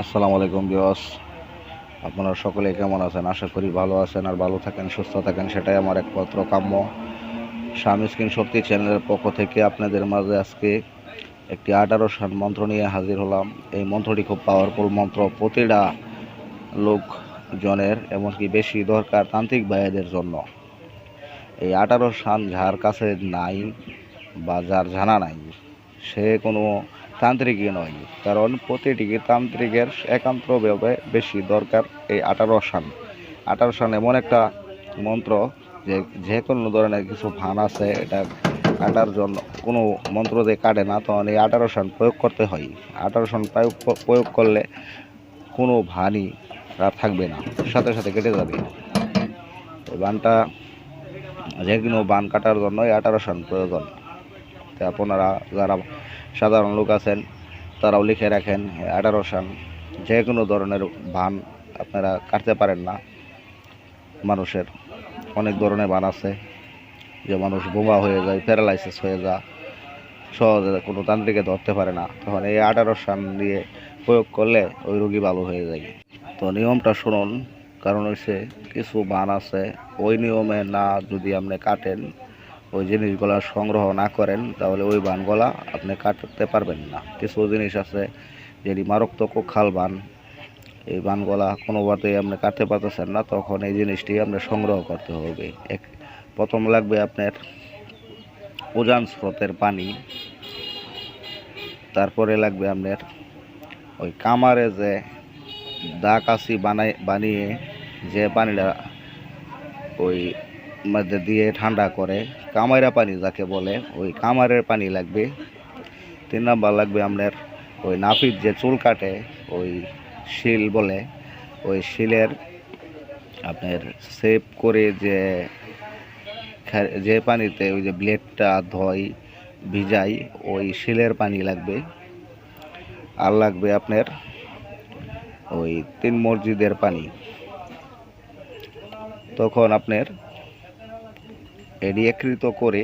আসসালামু আলাইকুম বিয়স আপনারা সকলে কেমন আছেন? আশা করি ভালো আছেন আর ভালো থাকেন, সুস্থ থাকেন, সেটাই আমার একমাত্র কাম্য। স্বামী স্ক্রিন শক্তি চ্যানেলের পক্ষ থেকে আপনাদের মাঝে আজকে একটি আঠারো সান মন্ত্র নিয়ে হাজির হলাম। এই মন্ত্রটি খুব পাওয়ারফুল মন্ত্র। প্রতিটা লোকজনের, এমনকি বেশি দরকার তান্ত্রিক ভাইয়েদের জন্য। এই আঠারো সান যার কাছে নাই বা যার জানা নাই, সে কোনো তান্ত্রিকই নয়, কারণ প্রতিটি তান্ত্রিকের একান্তভাবে বেশি দরকার এই আঠারো সান আঠারো সান এমন একটা মন্ত্র যে যে কোনো ধরনের কিছু ভান আছে, এটা কাটার জন্য কোনো মন্ত্র দিয়ে কাটে না, তখন এই আঠারো সান প্রয়োগ করতে হয়। আঠারো সান প্রয়োগ প্রয়োগ করলে কোনো ভানই আর থাকবে না, সাথে সাথে কেটে যাবে। এই বানটা যে কোনো বান কাটার জন্য এই আঠারো সান প্রয়োজন। তো আপনারা যারা সাধারণ লোক আছেন, তারাও লিখে রাখেন আঠারো সান যে কোনো ধরনের বান আপনারা কাটতে পারেন না। মানুষের অনেক ধরনের বান আছে। যে মানুষ বোমা হয়ে যায়, প্যারালাইসিস হয়ে যায়, সহজে কোনো তান্ত্রিকে ধরতে পারে না। তখন এই আঠারো সান দিয়ে প্রয়োগ করলে ওই রোগী ভালো হয়ে যায়। তো নিয়মটা শুনুন, কারণ হচ্ছে কিছু বান আছে, ওই নিয়মে না যদি আপনি কাটেন ওই জিনিসগুলো সংগ্রহ না করেন, তাহলে ওই বানগুলা আপনি কাটতে পারবেন না। কিছু জিনিস আছে, যেটি মারাত্মক খাল বান, এই বানগুলা কোনোভাবেই আপনি কাটতে পারতেছেন না, তখন এই জিনিসটি আপনার সংগ্রহ করতে হবে। এক, প্রথম লাগবে আপনার উজান স্রোতের পানি, তারপরে লাগবে আপনার ওই কামারে যে দা কাশি বানাই, বানিয়ে যে পানিটা ওই মধ্যে দিয়ে ঠান্ডা করে, কামাইরা পানি যাকে বলে, ওই কামারের পানি লাগবে। তিন নাম্বার লাগবে আপনার ওই নাপিত যে চুল কাটে, ওই শিল বলে, ওই শিলের আপনার সেভ করে যে যে পানিতে ওই যে ব্লেডটা ধয় ভিজাই ওই শিলের পানি লাগবে। আর লাগবে আপনার ওই তিন মসজিদের পানি। তখন আপনার একত্রিত করে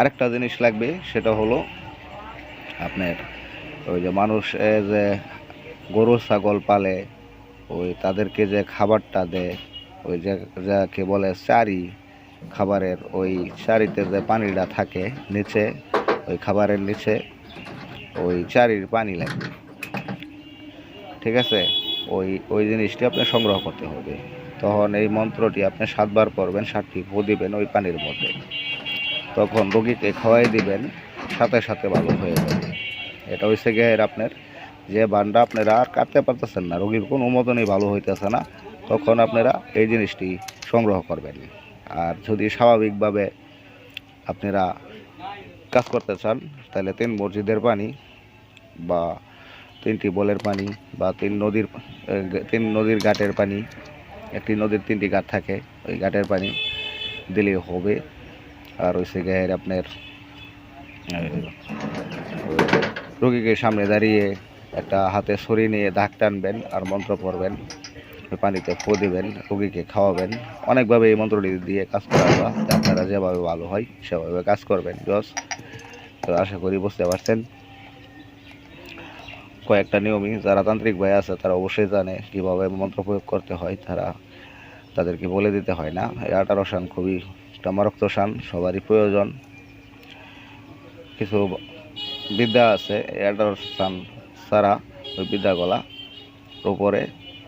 আরেকটা জিনিস লাগবে, সেটা হলো আপনার ওই যে মানুষ যে গরু, ছাগল পালে, ওই তাদেরকে যে খাবারটা দেয়, ওই যে যাকে বলে চারি খাবারের, ওই চারিতে যে পানিটা থাকে নিচে, ওই খাবারের নিচে ওই চারির পানি লাগবে। ঠিক আছে? ওই ওই জিনিসটি আপনি সংগ্রহ করতে হবে। তখন এই মন্ত্রটি আপনি সাতবার পড়বেন, সাতটি ফু দিবেন ওই পানির মধ্যে। তখন রোগীকে খাওয়াই দিবেন, সাথে সাথে ভালো হয়ে যাবে। এটা হচ্ছে গিয়ে আপনার যে বানটা আপনারা আর কাটতে পারতেছেন না, রোগীর কোনো মতনই ভালো হইতেছে না, তখন আপনারা এই জিনিসটি সংগ্রহ করবেন। আর যদি স্বাভাবিকভাবে আপনারা কাজ করতে চান, তাহলে তিন মসজিদের পানি বা তিনটি বলের পানি বা তিন নদীর তিন নদীর ঘাটের পানি একটি নদীর তিনটি ঘাট থাকে, ওই ঘাটের পানি দিলে হবে। আর ওই গায়ের আপনার রোগীকে সামনে দাঁড়িয়ে একটা হাতে ছড়ি নিয়ে দাগ টানবেন আর মন্ত্র পড়বেন পানিতে ফু দেবেন, রোগীকে খাওয়াবেন। অনেকভাবে এই মন্ত্রটি দিয়ে কাজ করা হয়, আপনারা যেভাবে ভালো হয় সেভাবে কাজ করবেন জস তো আশা করি বুঝতে পারছেন। কয়েকটা নিয়মই যারা তান্ত্রিক ভাই আছে, তারা অবশ্যই জানে কীভাবে মন্ত্র প্রয়োগ করতে হয়, তারা তাদেরকে বলে দিতে হয় না। এই আঠারো সান খুবই একটা মারক্ত সান সবারই প্রয়োজন। কিছু বিদ্যা আছে, এই আঠারো সান ছাড়া ওই বিদ্যাগুলা উপরে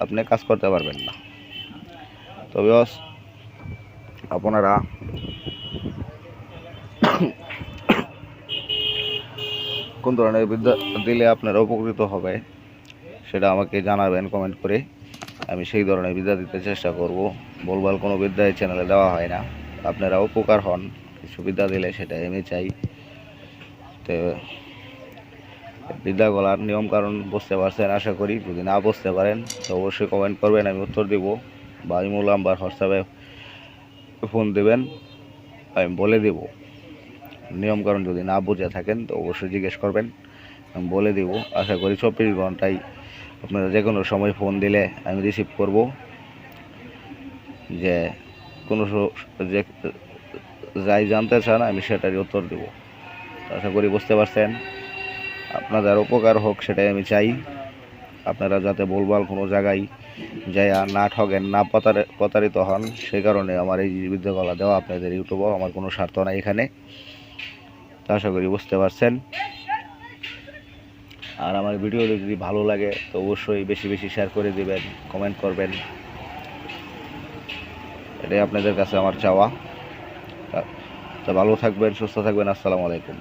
আপনি কাজ করতে পারবেন না। তবে আপনারা কোন ধরনের বিদ্যা দিলে আপনারা উপকৃত হবে, সেটা আমাকে জানাবেন কমেন্ট করে। আমি সেই ধরনের বিদ্যা দিতে চেষ্টা করব। বলবাল কোনো বিদ্যা এই চ্যানেলে দেওয়া হয় না। আপনারা উপকার হন, কিছু বিদ্যা দিলে সেটা আমি চাই। তো বিদ্যাগুলার নিয়ম কারণ বুঝতে পারছেন, আশা করি। যদি না বুঝতে পারেন, তো অবশ্যই কমেন্ট করবেন, আমি উত্তর দিব বা ইমুল নাম্বার হোয়াটসঅ্যাপে ফোন দেবেন, আমি বলে দেব। নিয়মকানুন যদি না বুঝে থাকেন, তো অবশ্যই জিজ্ঞেস করবেন। আমি বলে দিব, আশা করি চব্বিশ ঘন্টায় আপনারা যে কোনো সময় ফোন দিলে আমি রিসিভ করব যে কোনো যে যাই জানতে চান, আমি সেটারই উত্তর দেব। আশা করি বুঝতে পারছেন। আপনাদের উপকার হোক, সেটাই আমি চাই। আপনারা যাতে বলবাল কোনো জায়গায় যাইয়া না ঠগেন, না প্রতারে- প্রতারিত হন, সে কারণে আমার এই বিদ্যাকলা দেওয়া আপনাদের ইউটিউবও আমার কোনো স্বার্থ নাই এখানে। তা আশা করি বুঝতে পারছেন। আর আমার ভিডিও যদি ভালো লাগে, তো অবশ্যই বেশি বেশি শেয়ার করে দিবেন কমেন্ট করবেন। এটাই আপনাদের কাছে আমার চাওয়া। তা- ভালো থাকবেন, সুস্থ থাকবেন, আসসালামু আলাইকুম।